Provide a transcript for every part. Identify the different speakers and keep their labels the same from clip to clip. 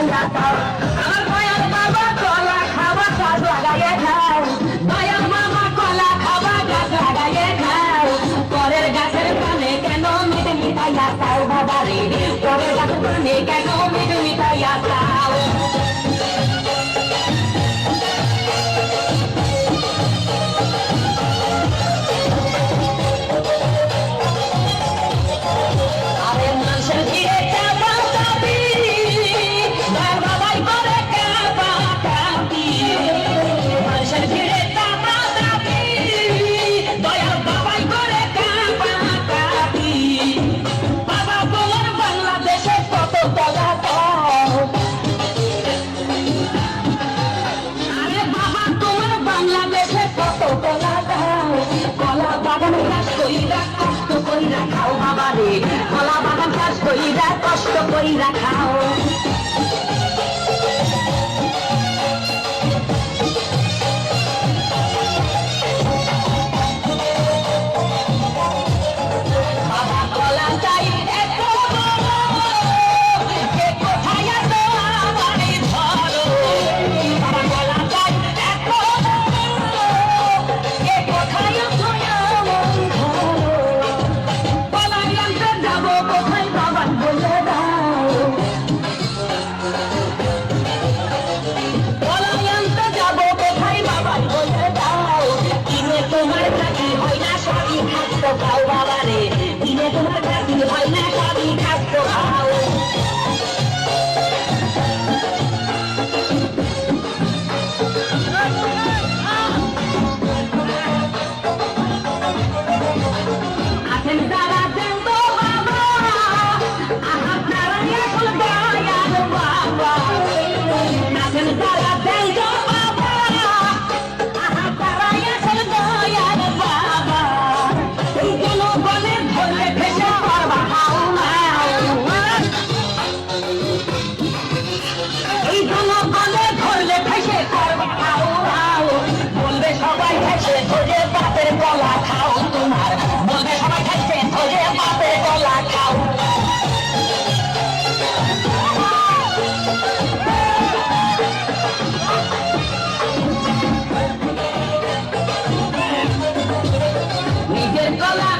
Speaker 1: Thank you. কষ্ট কইরা খাও খাও বাবা রে দিনে তোমার খাতি হয় না খাবি খাব খাও Wow. Olá!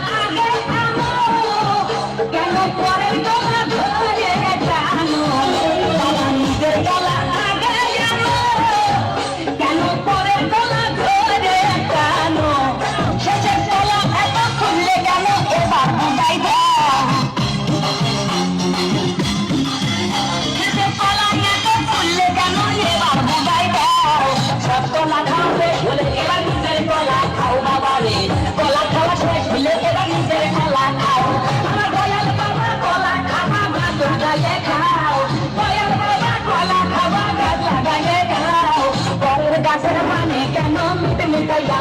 Speaker 1: muita idade.